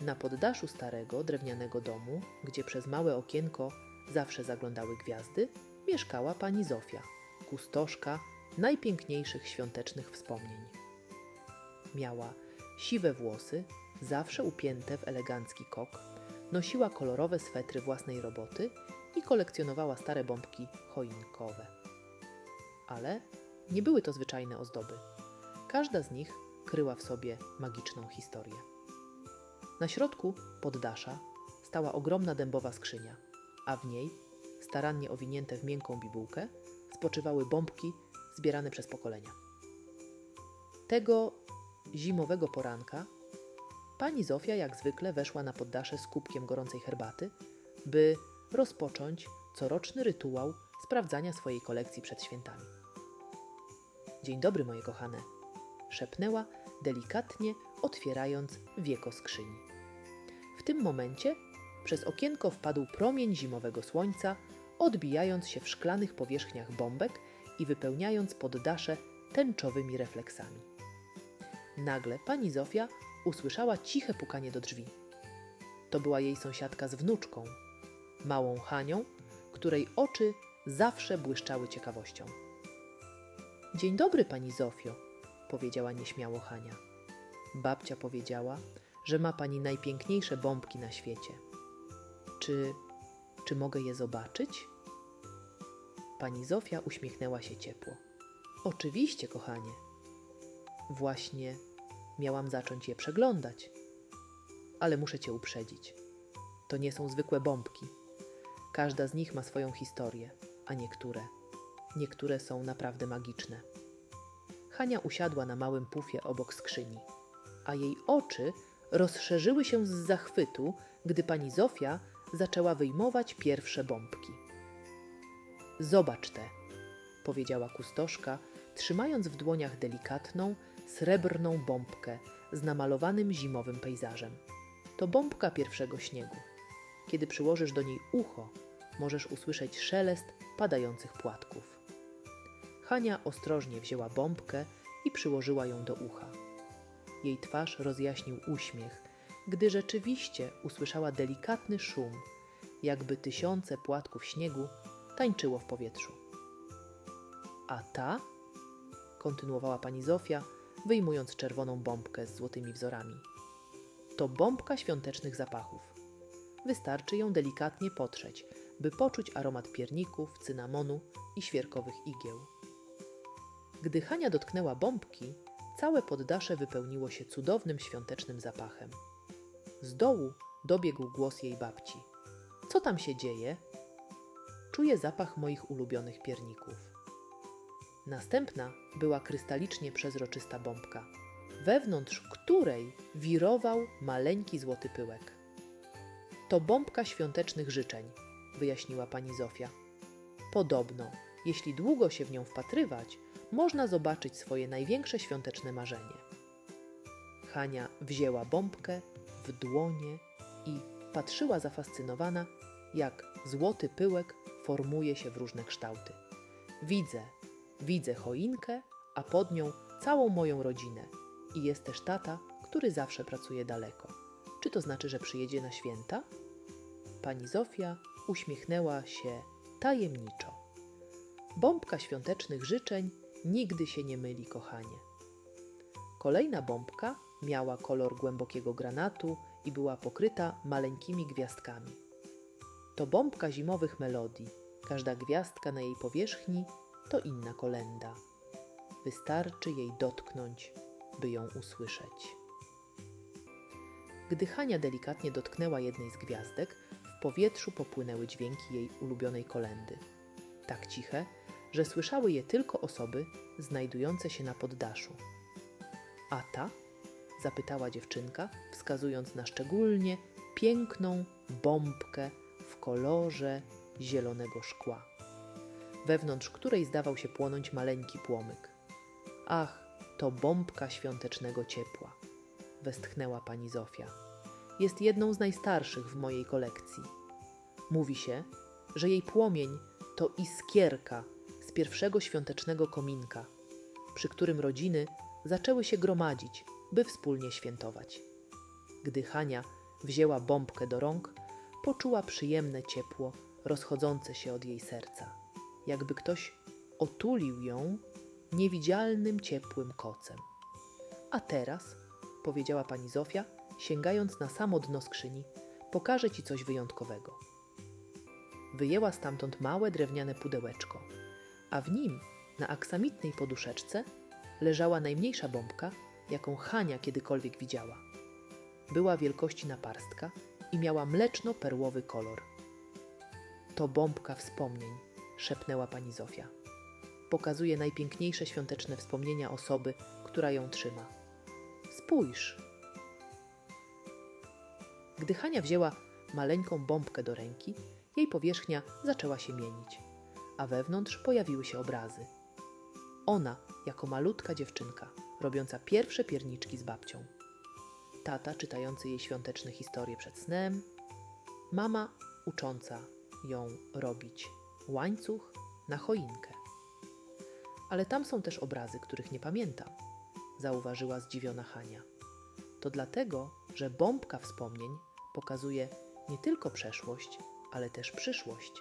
Na poddaszu starego, drewnianego domu, gdzie przez małe okienko zawsze zaglądały gwiazdy, mieszkała pani Zofia, kustoszka najpiękniejszych świątecznych wspomnień. Miała siwe włosy, zawsze upięte w elegancki kok, nosiła kolorowe swetry własnej roboty i kolekcjonowała stare bombki choinkowe. Ale nie były to zwyczajne ozdoby. Każda z nich kryła w sobie magiczną historię. Na środku poddasza stała ogromna dębowa skrzynia, a w niej, starannie owinięte w miękką bibułkę, spoczywały bombki zbierane przez pokolenia. Tego zimowego poranka pani Zofia jak zwykle weszła na poddasze z kubkiem gorącej herbaty, by rozpocząć coroczny rytuał sprawdzania swojej kolekcji przed świętami. Dzień dobry, moje kochane, szepnęła, delikatnie otwierając wieko skrzyni. W tym momencie przez okienko wpadł promień zimowego słońca, odbijając się w szklanych powierzchniach bombek i wypełniając poddasze tęczowymi refleksami. Nagle pani Zofia usłyszała ciche pukanie do drzwi. To była jej sąsiadka z wnuczką, małą Hanią, której oczy zawsze błyszczały ciekawością. Dzień dobry, pani Zofio, powiedziała nieśmiało Hania. Babcia powiedziała, że ma pani najpiękniejsze bombki na świecie. Czy, czy mogę je zobaczyć? Pani Zofia uśmiechnęła się ciepło. Oczywiście, kochanie. Właśnie miałam zacząć je przeglądać. Ale muszę cię uprzedzić. To nie są zwykłe bombki. Każda z nich ma swoją historię, a niektóre, niektóre są naprawdę magiczne. Hania usiadła na małym pufie obok skrzyni, a jej oczy rozszerzyły się z zachwytu, gdy pani Zofia zaczęła wyjmować pierwsze bombki. Zobacz te, powiedziała kustoszka, trzymając w dłoniach delikatną, srebrną bombkę z namalowanym zimowym pejzażem. To bombka pierwszego śniegu. Kiedy przyłożysz do niej ucho, możesz usłyszeć szelest padających płatków. Hania ostrożnie wzięła bombkę i przyłożyła ją do ucha. Jej twarz rozjaśnił uśmiech, gdy rzeczywiście usłyszała delikatny szum, jakby tysiące płatków śniegu tańczyło w powietrzu. A ta? kontynuowała pani Zofia, wyjmując czerwoną bombkę z złotymi wzorami. To bombka świątecznych zapachów. Wystarczy ją delikatnie potrzeć, by poczuć aromat pierników, cynamonu i świerkowych igieł. Gdy Hania dotknęła bombki, całe poddasze wypełniło się cudownym świątecznym zapachem. Z dołu dobiegł głos jej babci. Co tam się dzieje? Czuję zapach moich ulubionych pierników. Następna była krystalicznie przezroczysta bombka, wewnątrz której wirował maleńki złoty pyłek. To bombka świątecznych życzeń, wyjaśniła pani Zofia. Podobno, jeśli długo się w nią wpatrywać, można zobaczyć swoje największe świąteczne marzenie. Hania wzięła bombkę w dłonie i patrzyła zafascynowana, jak złoty pyłek formuje się w różne kształty. Widzę, widzę choinkę, a pod nią całą moją rodzinę. I jest też tata, który zawsze pracuje daleko. Czy to znaczy, że przyjedzie na święta? Pani Zofia uśmiechnęła się tajemniczo. Bombka świątecznych życzeń nigdy się nie myli, kochanie. Kolejna bombka miała kolor głębokiego granatu i była pokryta maleńkimi gwiazdkami. To bombka zimowych melodii. Każda gwiazdka na jej powierzchni to inna kolenda. Wystarczy jej dotknąć, by ją usłyszeć. Gdy Hania delikatnie dotknęła jednej z gwiazdek, w powietrzu popłynęły dźwięki jej ulubionej kolendy. Tak ciche, że słyszały je tylko osoby znajdujące się na poddaszu. A ta? zapytała dziewczynka, wskazując na szczególnie piękną bombkę w kolorze zielonego szkła, wewnątrz której zdawał się płonąć maleńki płomyk. Ach, to bombka świątecznego ciepła, westchnęła pani Zofia. Jest jedną z najstarszych w mojej kolekcji. Mówi się, że jej płomień to iskierka z pierwszego świątecznego kominka, przy którym rodziny zaczęły się gromadzić, by wspólnie świętować. Gdy Hania wzięła bombkę do rąk, poczuła przyjemne ciepło rozchodzące się od jej serca, jakby ktoś otulił ją niewidzialnym ciepłym kocem. A teraz, powiedziała pani Zofia, sięgając na samo dno skrzyni, pokażę ci coś wyjątkowego. Wyjęła stamtąd małe drewniane pudełeczko, a w nim, na aksamitnej poduszeczce, leżała najmniejsza bombka, jaką Hania kiedykolwiek widziała. Była wielkości naparstka i miała mleczno-perłowy kolor. To bombka wspomnień, szepnęła pani Zofia. Pokazuje najpiękniejsze świąteczne wspomnienia osoby, która ją trzyma. Spójrz. Gdy Hania wzięła maleńką bombkę do ręki, jej powierzchnia zaczęła się mienić, a wewnątrz pojawiły się obrazy. Ona, jako malutka dziewczynka, robiąca pierwsze pierniczki z babcią. Tata czytający jej świąteczne historie przed snem, mama ucząca ją robić łańcuch na choinkę. Ale tam są też obrazy, których nie pamiętam, zauważyła zdziwiona Hania. To dlatego, że bombka wspomnień pokazuje nie tylko przeszłość, ale też przyszłość.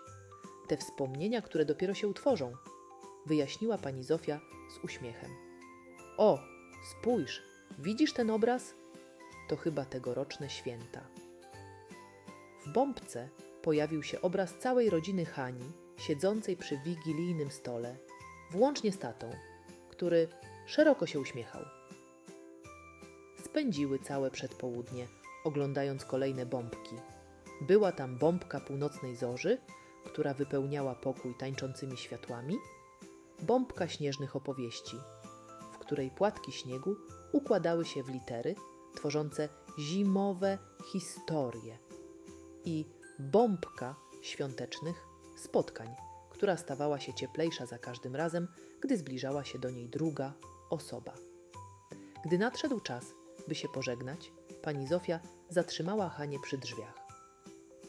Te wspomnienia, które dopiero się utworzą, wyjaśniła pani Zofia z uśmiechem. O, spójrz, widzisz ten obraz? To chyba tegoroczne święta. W bombce pojawił się obraz całej rodziny Hani, siedzącej przy wigilijnym stole, włącznie z tatą, który szeroko się uśmiechał. Spędziły całe przedpołudnie, oglądając kolejne bombki. Była tam bombka północnej zorzy, która wypełniała pokój tańczącymi światłami, bombka śnieżnych opowieści, w której płatki śniegu układały się w litery tworzące zimowe historie i bombka świątecznych spotkań, która stawała się cieplejsza za każdym razem, gdy zbliżała się do niej druga osoba. Gdy nadszedł czas, by się pożegnać, pani Zofia zatrzymała Hanie przy drzwiach.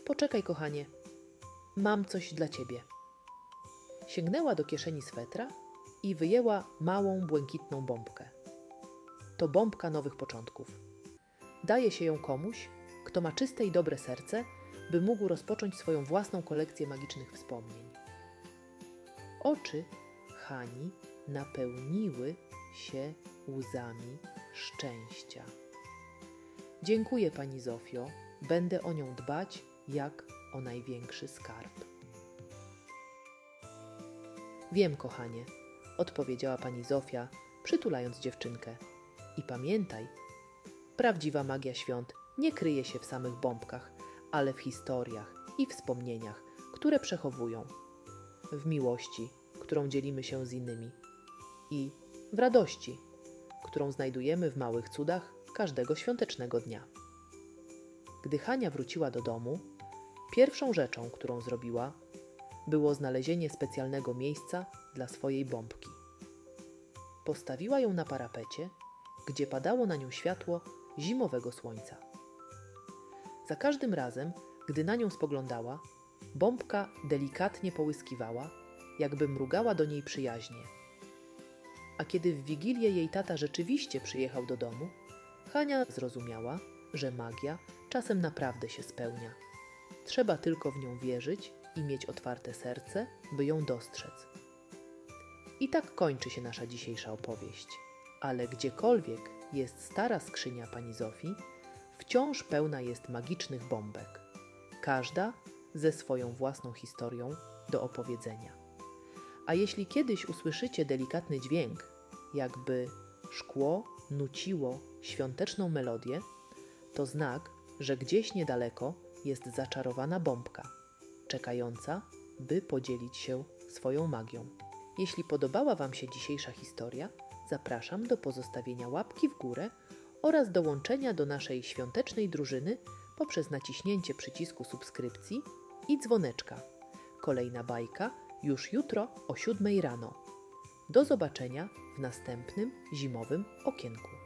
Poczekaj, kochanie, mam coś dla ciebie. Sięgnęła do kieszeni swetra i wyjęła małą, błękitną bombkę. To bombka nowych początków. Daje się ją komuś, kto ma czyste i dobre serce, by mógł rozpocząć swoją własną kolekcję magicznych wspomnień. Oczy Hani napełniły się łzami szczęścia. Dziękuję pani Zofio, będę o nią dbać jak o największy skarb. Wiem, kochanie, odpowiedziała pani Zofia, przytulając dziewczynkę. I pamiętaj, prawdziwa magia świąt nie kryje się w samych bombkach, ale w historiach i wspomnieniach, które przechowują, w miłości, którą dzielimy się z innymi i w radości, którą znajdujemy w małych cudach każdego świątecznego dnia. Gdy Hania wróciła do domu, pierwszą rzeczą, którą zrobiła, było znalezienie specjalnego miejsca dla swojej bombki. Postawiła ją na parapecie, gdzie padało na nią światło zimowego słońca. Za każdym razem, gdy na nią spoglądała, bombka delikatnie połyskiwała, jakby mrugała do niej przyjaźnie. A kiedy w wigilię jej tata rzeczywiście przyjechał do domu, Hania zrozumiała, że magia czasem naprawdę się spełnia. Trzeba tylko w nią wierzyć i mieć otwarte serce, by ją dostrzec. I tak kończy się nasza dzisiejsza opowieść. Ale gdziekolwiek jest stara skrzynia pani Zofii, wciąż pełna jest magicznych bombek. Każda ze swoją własną historią do opowiedzenia. A jeśli kiedyś usłyszycie delikatny dźwięk, jakby szkło nuciło świąteczną melodię, to znak, że gdzieś niedaleko jest zaczarowana bombka, czekająca, by podzielić się swoją magią. Jeśli podobała Wam się dzisiejsza historia, zapraszam do pozostawienia łapki w górę oraz dołączenia do naszej świątecznej drużyny poprzez naciśnięcie przycisku subskrypcji i dzwoneczka. Kolejna bajka już jutro o 7 rano. Do zobaczenia w następnym zimowym okienku.